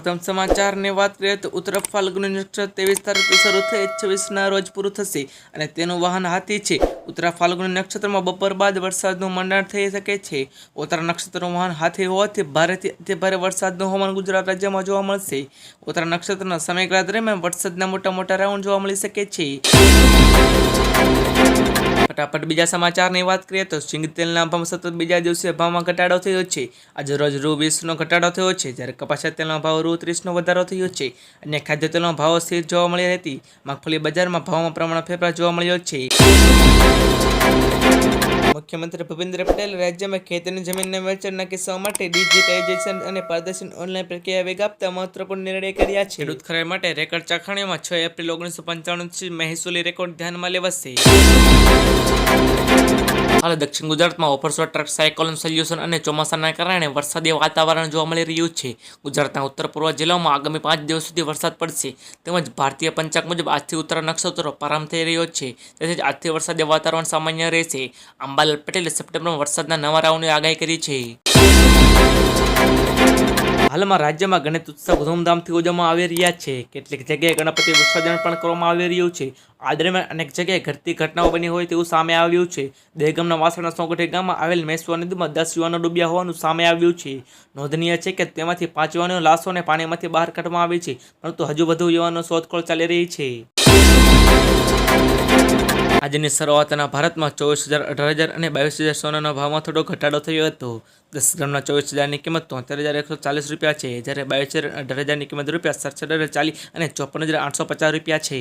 મહત્તમ સમાચારની વાત કરીએ તો ઉત્તર ફાલ્ગુની નક્ષત્ર ત્રેવીસ તારીખથી શરૂ થઈ છવ્વીસના રોજ પૂરું થશે અને તેનું વાહન હાથી છે. ઉત્તર ફાલ્ગુની નક્ષત્રમાં બપોર બાદ વરસાદનું મંડાણ થઈ શકે છે. ઉત્તર નક્ષત્રનું વાહન હાથી હોવાથી ભારેથી અતિ ભારે વરસાદનું હવામાન ગુજરાત રાજ્યમાં જોવા મળશે. ઉત્તર નક્ષત્રના સમયગાળા દરમિયાન વરસાદના મોટા મોટા રાઉન્ડ જોવા મળી શકે છે. ફટાફટ બીજા સમાચારની વાત કરીએ તો સિંગ તેલના ભાવ સતત બીજા દિવસે ભાવમાં ઘટાડો થયો છે. આજે રોજ રૂ વીસનો ઘટાડો થયો છે. જ્યારે કપાસિયા તેલનો ભાવ રૂ ત્રીસનો વધારો થયો છે અને ખાદ્ય તેલનો ભાવ સ્થિર જોવા મળી હતી મગફળી બજારમાં ભાવમાં પ્રમાણ ફેરફાર જોવા મળ્યો છે. મુખ્યમંત્રી ભૂપેન્દ્ર પટેલ રાજ્યમાં ખેતીની જમીનના વેચાણના કિસ્સાઓ માટે ડિજિટાઇઝેશન અને પારદર્શન ઓનલાઈન પ્રક્રિયા વેગ આપતા મહત્વપૂર્ણ નિર્ણય કર્યા છે. ખેડૂત ખરાઈ માટે રેકર્ડ ચાખણીઓમાં છ એપ્રિલ ઓગણીસો પંચાણુંથી મહેસૂલી રેકોર્ડ ધ્યાનમાં લેવાશે. હાલ દક્ષિણ ગુજરાતમાં ઓફરસો ટ્રક સાયકોલોન સોલ્યુશન અને ચોમાસાના કારણે વરસાદી વાતાવરણ જોવા મળી રહ્યું છે. ગુજરાતના ઉત્તર પૂર્વ જિલ્લાઓમાં આગામી પાંચ દિવસ સુધી વરસાદ પડશે. તેમજ ભારતીય પંચાંગ મુજબ આજથી ઉત્તર નક્ષત્રો પ્રારંભ થઈ રહ્યો છે. તેથી જ આજથી વરસાદી વાતાવરણ સામાન્ય રહેશે. અંબાલાલ પટેલે સપ્ટેમ્બરમાં વરસાદના નવા રાઉન્ડની આગાહી કરી છે. હાલમાં રાજ્યમાં ગણેશ ઉત્સવ ધૂમધામથી ઉજવવામાં આવી રહ્યા છે. કેટલીક જગ્યાએ ગણપતિ વિસર્જન પણ કરવામાં આવી રહ્યું છે. આ દરમિયાન અનેક જગ્યાએ ઘટતી ઘટનાઓ બની હોય તેવું સામે આવ્યું છે. દહેગામના વાસણા સોગઠી ગામમાં આવેલ મેસવા નદીમાં દસ યુવાનો ડૂબ્યા હોવાનું સામે આવ્યું છે. નોંધનીય છે કે તેમાંથી પાંચ યુવાનોની લાશોને પાણીમાંથી બહાર કાઢવામાં આવી છે, પરંતુ હજુ વધુ યુવાનો શોધખોળ ચાલી રહી છે. આજની શરૂઆતના ભારતમાં ચોવીસ હજાર અઢાર હજાર અને બાવીસ હજાર સોનાના ભાવમાં થોડો ઘટાડો થયો હતો. દસ ગ્રામના ચોવીસ હજારની કિંમત તોતેર હજાર એકસો ચાલીસ રૂપિયા છે, જ્યારે બાવીસ હજાર અઢાર હજારની કિંમત રૂપિયા સડસઠ હજાર ચાલીસ અને ચોપન હજાર આઠસો પચાસ રૂપિયા છે.